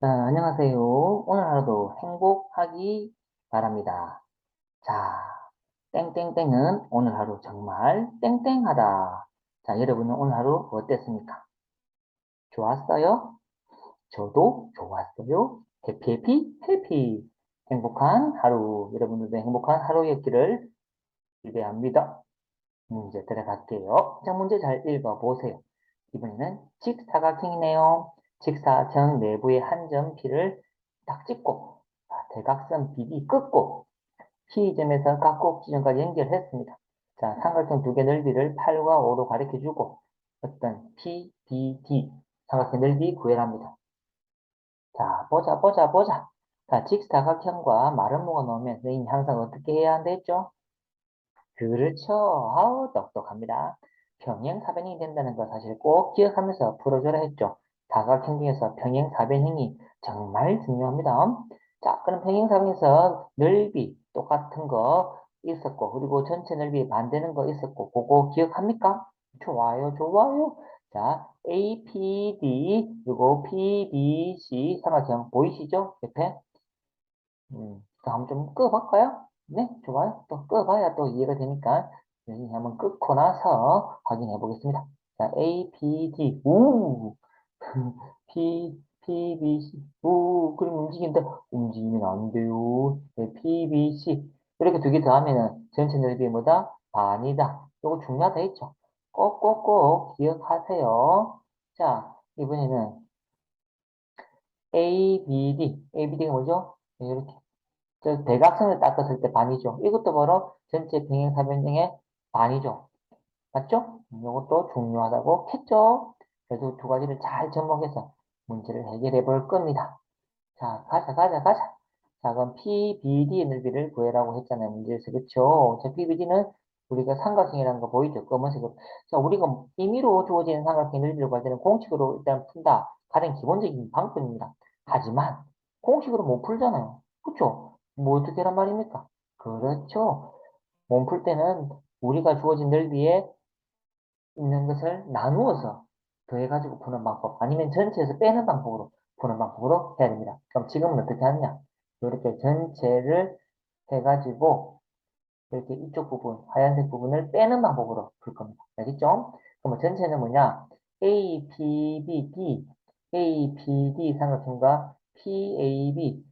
자, 안녕하세요. 오늘 하루도 행복하기 바랍니다. 자, 땡땡땡은 오늘 하루 정말 땡땡하다. 자, 여러분은 오늘 하루 어땠습니까? 좋았어요? 저도 좋았어요. 해피 해피 해피. 행복한 하루. 여러분들도 행복한 하루였기를 기대합니다. 문제 들어갈게요. 자, 문제 잘 읽어보세요. 이번에는 직사각형이네요. 직사각형 내부의 한 점 P를 딱 찍고 대각선 BD 끝고 P점에서 각곡 지점까지 연결했습니다. 자, 삼각형 두 개 넓이를 8과 5로 가리켜주고 어떤 P, B, D 삼각형 넓이 구해랍니다. 자, 보자, 보자, 보자. 자, 직사각형과 마른 모가 나오면 선생님이 항상 어떻게 해야 한다 했죠? 그렇죠. 아우, 똑똑합니다. 평행사변형이 된다는 거 사실 꼭 기억하면서 풀어줘라 했죠. 다각형 중에서 평행사변형이 정말 중요합니다. 자, 그럼 평행사변에서 넓이 똑같은 거 있었고, 그리고 전체 넓이 반대는 거 있었고, 그거 기억합니까? 좋아요, 좋아요. 자, APD, 그리고 PBC 삼각형 보이시죠? 옆에? 음, 다음 좀 끄볼까요? 네, 좋아요. 또 끄봐야 또 이해가 되니까 여기 한번 끊고 나서 확인해 보겠습니다. 자, A, B, D, 우, P, P, B, C, 우, 그럼 움직인다. 움직이면 안 돼요. 네, P, B, C. 이렇게 두 개 더하면은 전체 넓이의 뭐다? 반이다. 이거 중요하다 했죠. 꼭꼭꼭 기억하세요. 자, 이번에는 A, B, D. A, B, D가 뭐죠? 네, 이렇게. 저 대각선을 닦았을 때 반이죠. 이것도 바로 전체 평행사변형의 반이죠. 맞죠? 이것도 중요하다고 했죠. 그래서 두 가지를 잘 접목해서 문제를 해결해 볼 겁니다. 자, 가자, 가자, 가자. 자, 그럼 PBD의 넓이를 구해라고 했잖아요. 문제에서. 그쵸? 자, PBD는 우리가 삼각형이라는 거 보이죠? 검은색으로. 자, 우리가 임의로 주어지는 삼각형 넓이를 구할 때는 공식으로 일단 푼다. 가장 기본적인 방법입니다. 하지만 공식으로 못 풀잖아요. 그쵸? 뭐 어떻게 하란 말입니까? 그렇죠. 몸 풀 때는 우리가 주어진 넓이에 있는 것을 나누어서 더해가지고 푸는 방법 아니면 전체에서 빼는 방법으로 푸는 방법으로 해야 됩니다. 그럼 지금은 어떻게 하느냐? 이렇게 전체를 해가지고 이렇게 이쪽 부분, 하얀색 부분을 빼는 방법으로 풀 겁니다. 알겠죠? 그럼 전체는 뭐냐? A, P, B, D, A, P, D 삼각형과 P, A, B,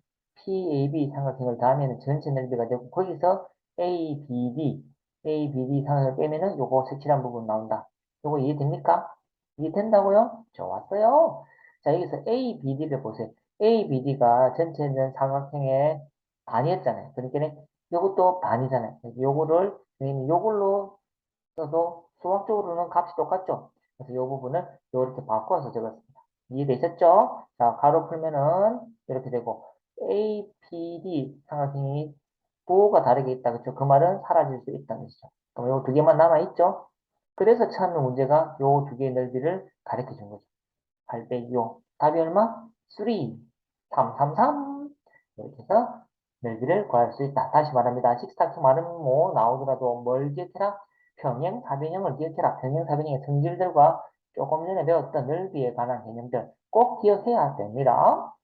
PAB 삼각형을 더하면 전체 넓이가 되고 거기서 ABD, ABD 삼각형을 빼면은 요거 색칠한 부분 나온다. 요거 이해됩니까? 이해된다고요? 좋았어요. 자, 여기서 ABD를 보세요. ABD가 전체는 삼각형의 반이었잖아요. 그러니까 요것도 반이잖아요. 요거를 요걸로 써도 수학적으로는 값이 똑같죠. 그래서 요 부분을 요렇게 바꿔서 적었습니다. 이해되셨죠? 자, 가로 풀면은 이렇게 되고 APD 삼각형이 부호가 다르게 있다. 그렇죠? 그 말은 사라질 수 있다는 것이죠. 그럼 요두 개만 남아있죠? 그래서 처음에 문제가 요 두 개의 넓이를 가르쳐 준 거죠. 8 빼기 5. 답이 얼마? 3. 3, 3, 3. 이렇게 해서 넓이를 구할 수 있다. 다시 말합니다. 식스타킹 말은 뭐 나오더라도 뭘 기억해라? 평행 사변형을 기억해라. 평행 사변형의 성질들과 조금 전에 배웠던 넓이에 관한 개념들 꼭 기억해야 됩니다.